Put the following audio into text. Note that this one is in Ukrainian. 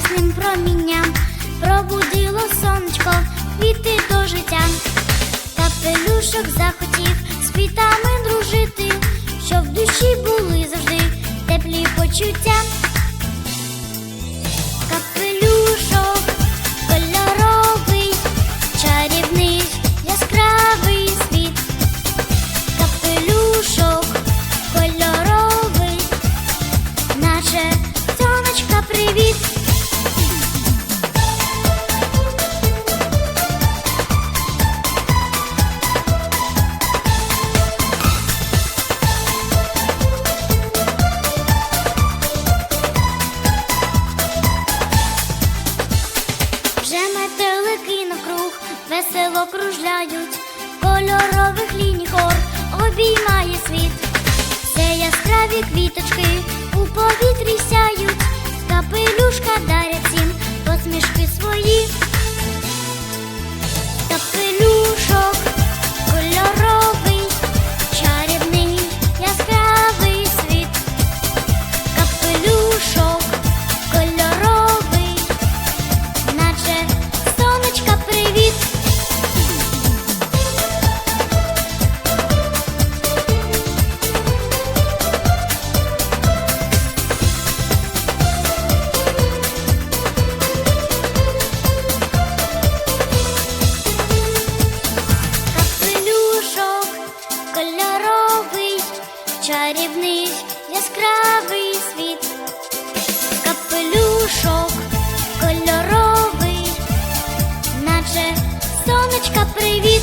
радісним промінням пробудило сонечко, квіти до життя. та пелюшок захотів з квітами дружити, щоб в душі були завжди теплі почуття. Весело кружляють, кольорових ліній хор обіймає світ. Це яскраві квіточки у повітрі сяють, капелюшка дарять чарівний, яскравий світ. Капелюшок кольоровий, наче сонечка, привіт.